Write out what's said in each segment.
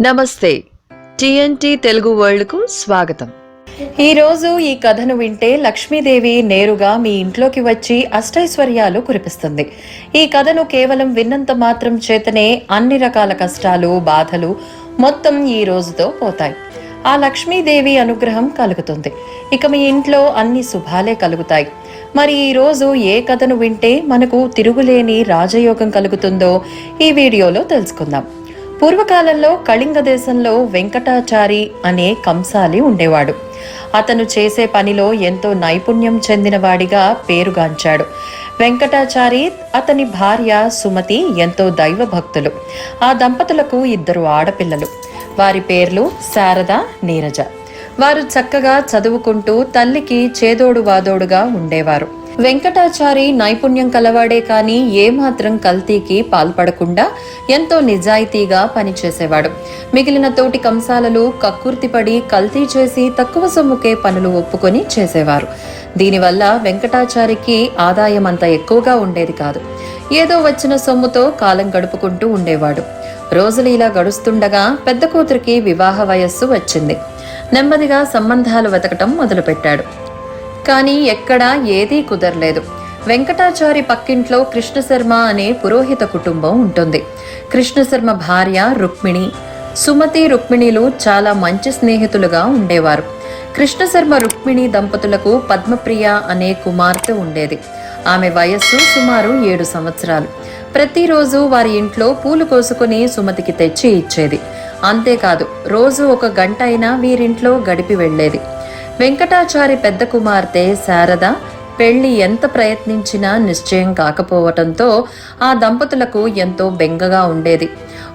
నమస్తే. టిఎన్టి తెలుగు వరల్డ్కు స్వాగతం. ఈ రోజు ఈ కథను వింటే లక్ష్మీదేవి నేరుగా మీ ఇంట్లోకి వచ్చి అష్టైశ్వర్యాలు కురిపిస్తుంది. ఈ కథను కేవలం విన్నంత మాత్రం చేతనే అన్ని రకాల కష్టాలు బాధలు మొత్తం ఈ రోజుతో పోతాయి. ఆ లక్ష్మీదేవి అనుగ్రహం కలుగుతుంది. ఇక మీ ఇంట్లో అన్ని శుభాలే కలుగుతాయి. మరి ఈరోజు ఏ కథను వింటే మనకు తిరుగులేని రాజయోగం కలుగుతుందో ఈ వీడియోలో తెలుసుకుందాం. పూర్వకాలంలో కళింగ దేశంలో వెంకటాచారి అనే కంసాలి ఉండేవాడు. అతను చేసే పనిలో ఎంతో నైపుణ్యం చెందినవాడిగా పేరుగాంచాడు. వెంకటాచారి అతని భార్య సుమతి ఎంతో దైవ భక్తులు ఆ దంపతులకు ఇద్దరు ఆడపిల్లలు. వారి పేర్లు శారద నీరజ. వారు చక్కగా చదువుకుంటూ తల్లికి చేదోడు వాదోడుగా ఉండేవారు. వెంకటాచారి నైపుణ్యం కలవాడే కానీ ఏమాత్రం కల్తీకి పాల్పడకుండా ఎంతో నిజాయితీగా పనిచేసేవాడు. మిగిలిన తోటి కంసాలలో కక్కుర్తిపడి కల్తీ చేసి తక్కువ సొమ్ముకే పనులు ఒప్పుకొని చేసేవారు. దీనివల్ల వెంకటాచారికి ఆదాయం అంత ఎక్కువగా ఉండేది కాదు. ఏదో వచ్చిన సొమ్ముతో కాలం గడుపుకుంటూ ఉండేవాడు. రోజులు ఇలా గడుస్తుండగా పెద్ద కూతురికి వివాహ వయస్సు వచ్చింది. నెమ్మదిగా సంబంధాలు వెతకటం మొదలుపెట్టాడు. కానీ ఎక్కడా ఏదీ కుదరలేదు. వెంకటాచారి పక్కింట్లో కృష్ణశర్మ అనే పురోహిత కుటుంబం ఉంటుంది. కృష్ణశర్మ భార్య రుక్మిణి సుమతి రుక్మిణిలు చాలా మంచి స్నేహితులుగా ఉండేవారు. కృష్ణశర్మ రుక్మిణి దంపతులకు పద్మప్రియ అనే కుమార్తె ఉండేది. ఆమె వయస్సు సుమారు ఏడు సంవత్సరాలు. ప్రతిరోజు వారి ఇంట్లో పూలు కోసుకుని సుమతికి తెచ్చి ఇచ్చేది. అంతేకాదు రోజు ఒక గంట అయినా వీరింట్లో గడిపి వెళ్ళేది. వెంకటాచారి పెద్ద కుమార్తె శారద పెళ్ళి ఎంత ప్రయత్నించినా నిశ్చయం కాకపోవటంతో ఆ దంపతులకు ఎంతో బెంగగా ఉండేది.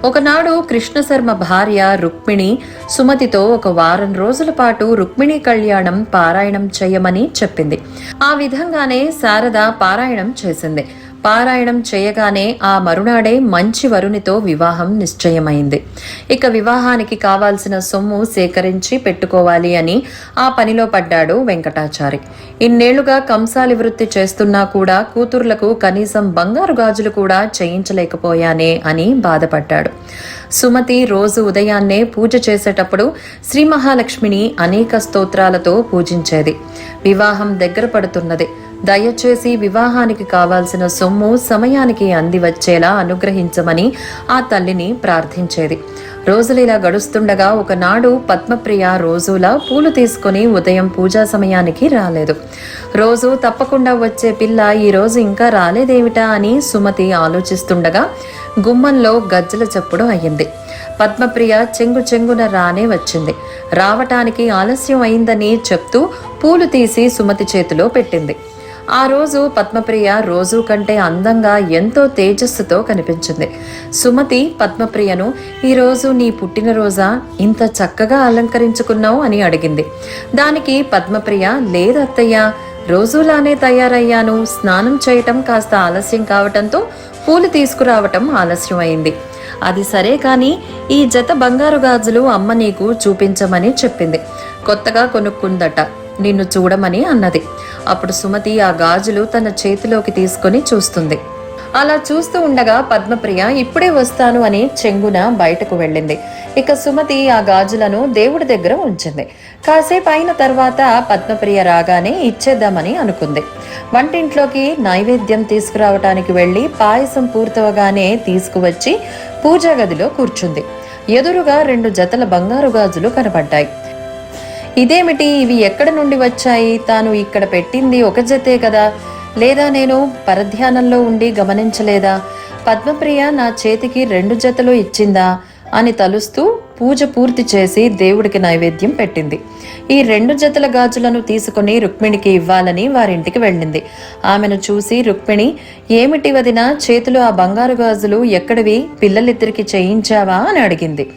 ఒకనాడు కృష్ణశర్మ భార్య రుక్మిణి సుమతితో ఒక వారం రోజుల పాటు రుక్మిణి కళ్యాణం పారాయణం చేయమని చెప్పింది. ఆ విధంగానే శారద పారాయణం చేసింది. పారాయణం చేయగానే ఆ మరునాడే మంచి వరునితో వివాహం నిశ్చయమైంది. ఇక వివాహానికి కావాల్సిన సొమ్ము సేకరించి పెట్టుకోవాలి అని ఆ పనిలో పడ్డాడు వెంకటాచారి. ఇన్నేళ్ళుగా కంసాలి వృత్తి చేస్తున్నా కూడా కూతుర్లకు కనీసం బంగారు గాజులు కూడా చేయించలేకపోయానే అని బాధపడ్డాడు. సుమతి రోజు ఉదయాన్నే పూజ చేసేటప్పుడు శ్రీ మహాలక్ష్మిని అనేక స్తోత్రాలతో పూజించేది. వివాహం దగ్గర పడుతున్నది. దయచేసి వివాహానికి కావాల్సిన సొమ్ము సమయానికి అంది వచ్చేలా అనుగ్రహించమని ఆ తల్లిని ప్రార్థించేది. రోజులు ఇలా గడుస్తుండగా ఒకనాడు పద్మప్రియ రోజులా పూలు తీసుకుని ఉదయం పూజా సమయానికి రాలేదు. రోజు తప్పకుండా వచ్చే పిల్ల ఈ రోజు ఇంకా రాలేదేమిటా అని సుమతి ఆలోచిస్తుండగా గుమ్మంలో గజ్జల చప్పుడు అయ్యింది. పద్మప్రియ చెంగు చెంగున రానే వచ్చింది. రావటానికి ఆలస్యం అయిందని చెప్తూ పూలు తీసి సుమతి చేతిలో పెట్టింది. ఆ రోజు పద్మప్రియ రోజు కంటే అందంగా ఎంతో తేజస్సుతో కనిపించింది. సుమతి పద్మప్రియను ఈరోజు నీ పుట్టినరోజా ఇంత చక్కగా అలంకరించుకున్నావు అని అడిగింది. దానికి పద్మప్రియ లేదత్తయ్య రోజులానే తయారయ్యాను. స్నానం చేయటం కాస్త ఆలస్యం కావటంతో పూలు తీసుకురావటం ఆలస్యం అయింది అది సరే కానీ ఈ జత బంగారు గాజులు అమ్మ నీకు చూపించమని చెప్పింది. కొత్తగా కొనుక్కుందట. నిన్ను చూడమని అన్నది. అప్పుడు సుమతి ఆ గాజులు తన చేతిలోకి తీసుకొని చూస్తుంది. అలా చూస్తూ ఉండగా పద్మప్రియ ఇప్పుడే వస్తాను అని చెంగున బయటకు వెళ్ళింది. ఇక సుమతి ఆ గాజులను దేవుడి దగ్గర ఉంచింది. కాసేపు అయిన తర్వాత పద్మప్రియ రాగానే ఇచ్చేద్దామని అనుకుంది. వంటింట్లోకి నైవేద్యం తీసుకురావటానికి వెళ్ళి పాయసం పూర్తవగానే తీసుకువచ్చి పూజా గదిలో కూర్చుంది. ఎదురుగా రెండు జతల బంగారు గాజులు కనబడ్డాయి. ఇదేమిటి? ఇవి ఎక్కడ నుండి వచ్చాయి? తాను ఇక్కడ పెట్టింది ఒక జతే కదా. లేదా నేను పరధ్యానంలో ఉండి గమనించలేదా? పద్మప్రియ నా చేతికి రెండు జతలు ఇచ్చిందా? అని తలుస్తూ పూజ పూర్తి చేసి దేవుడికి నైవేద్యం పెట్టింది. ఈ రెండు జతల గాజులను తీసుకుని రుక్మిణికి ఇవ్వాలని వారింటికి వెళ్ళింది. ఆమెను చూసి రుక్మిణి ఏమిటి వదిన చేతిలో ఆ బంగారు గాజులు ఎక్కడివి? పిల్లలిద్దరికి చేయించావా? అని అడిగింది.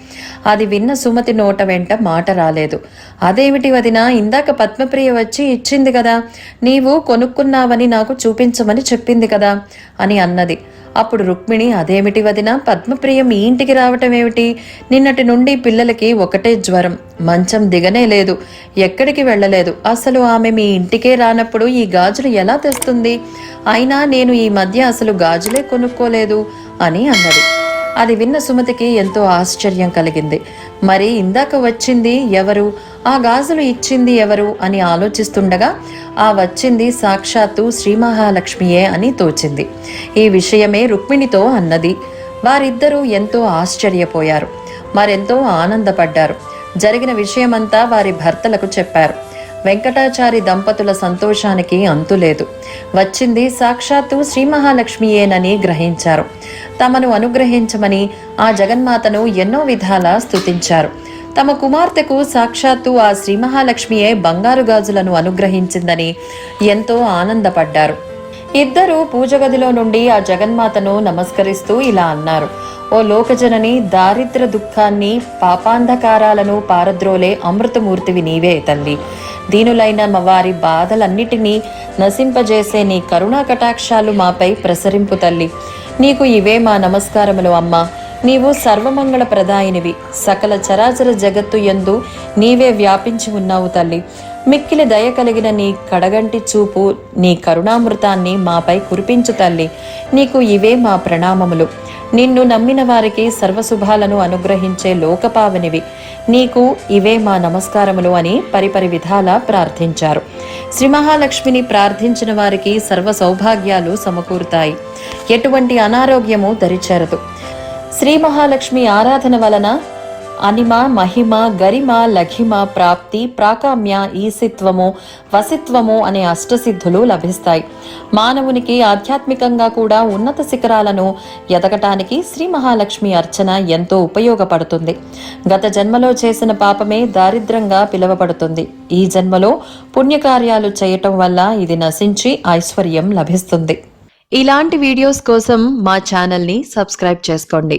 అది విన్న సుమతి నోట వెంట మాట రాలేదు. అదేమిటి వదిన ఇందాక పద్మప్రియ వచ్చి ఇచ్చింది కదా నీవు కొనుక్కున్నావని నాకు చూపించమని చెప్పింది కదా అని అన్నది. అప్పుడు రుక్మిణి అదేమిటి వదిన? పద్మప్రియ మీ ఇంటికి రావటం ఏమిటి? నిన్నటి నుండి పిల్లలకి ఒకటే జ్వరం. మంచం దిగనే లేదు. ఎక్కడికి వెళ్ళలేదు. అసలు ఆమె మీ ఇంటికే రానప్పుడు ఈ గాజులు ఎలా తెస్తుంది? అయినా నేను ఈ మధ్య అసలు గాజులే కొనుక్కోలేదు అని అన్నది. అది విన్న సుమతికి ఎంతో ఆశ్చర్యం కలిగింది. మరి ఇందాక వచ్చింది ఎవరు? ఆ గాజులు ఇచ్చింది ఎవరు? అని ఆలోచిస్తుండగా ఆ వచ్చింది సాక్షాత్తు శ్రీ మహాలక్ష్మియే అని తోచింది. ఈ విషయమే రుక్మిణితో అన్నది. వారిద్దరూ ఎంతో ఆశ్చర్యపోయారు. మరెంతో ఆనందపడ్డారు. జరిగిన విషయమంతా వారి భర్తలకు చెప్పారు. వెంకటాచారి దంపతుల సంతోషానికి అంతులేదు వచ్చింది సాక్షాత్తు శ్రీ మహాలక్ష్మియేనని గ్రహించారు. తమను అనుగ్రహించమని ఆ జగన్మాతను ఎన్నో విధాలా స్తుతించారు. తమ కుమార్తెకు సాక్షాత్తు ఆ శ్రీ మహాలక్ష్మియే బంగారు గాజులను అనుగ్రహించిందని ఎంతో ఆనందపడ్డారు. ఇద్దరు పూజగదిలో నుండి ఆ జగన్మాతను నమస్కరిస్తూ ఇలా అన్నారు. ఓ లోకజనని దారిద్ర దుఃఖాన్ని పాపాంధకారాలను పారద్రోలే అమృతమూర్తివి నీవే తల్లి. దీనులైన మా వారి బాధలన్నిటినీ నశింపజేసే నీ కరుణా కటాక్షాలు మాపై ప్రసరింపు తల్లి. నీకు ఇవే మా నమస్కారములు అమ్మా. నీవు సర్వమంగళ ప్రదాయినివి సకల చరాచర జగత్తు యందు నీవే వ్యాపించి ఉన్నావు తల్లి. మిక్కిలి దయ కలిగిన నీ కడగంటి చూపు నీ కరుణామృతాన్ని మాపై కురిపించు తల్లి. నీకు ఇవే మా ప్రణామములు. నిన్ను నమ్మిన వారికి సర్వశుభాలను అనుగ్రహించే లోకపావనివి. నీకు ఇవే మా నమస్కారములు అని పరిపరి విధాలా ప్రార్థించారు. శ్రీ మహాలక్ష్మిని ప్రార్థించిన వారికి సర్వ సౌభాగ్యాలు సమకూరుతాయి. ఎటువంటి అనారోగ్యము దరిచేరదు. శ్రీ మహాలక్ష్మి ఆరాధన వలన అనిమ మహిమ గరిమ లఘిమ ప్రాప్తి ప్రాకామ్య ఈసిత్వము వసిత్వము అనే అష్టసిద్ధులు లభిస్తాయి. మానవునికి ఆధ్యాత్మికంగా కూడా ఉన్నత శిఖరాలను ఎదగటానికి శ్రీ మహాలక్ష్మి అర్చన ఎంతో ఉపయోగపడుతుంది. గత జన్మలో చేసిన పాపమే దారిద్రంగా పిలువబడుతుంది. ఈ జన్మలో పుణ్యకార్యాలు చేయటం వల్ల ఇది నశించి ఐశ్వర్యం లభిస్తుంది. ఇలాంటి వీడియోస్ కోసం మా ఛానల్ని సబ్స్క్రైబ్ చేసుకోండి.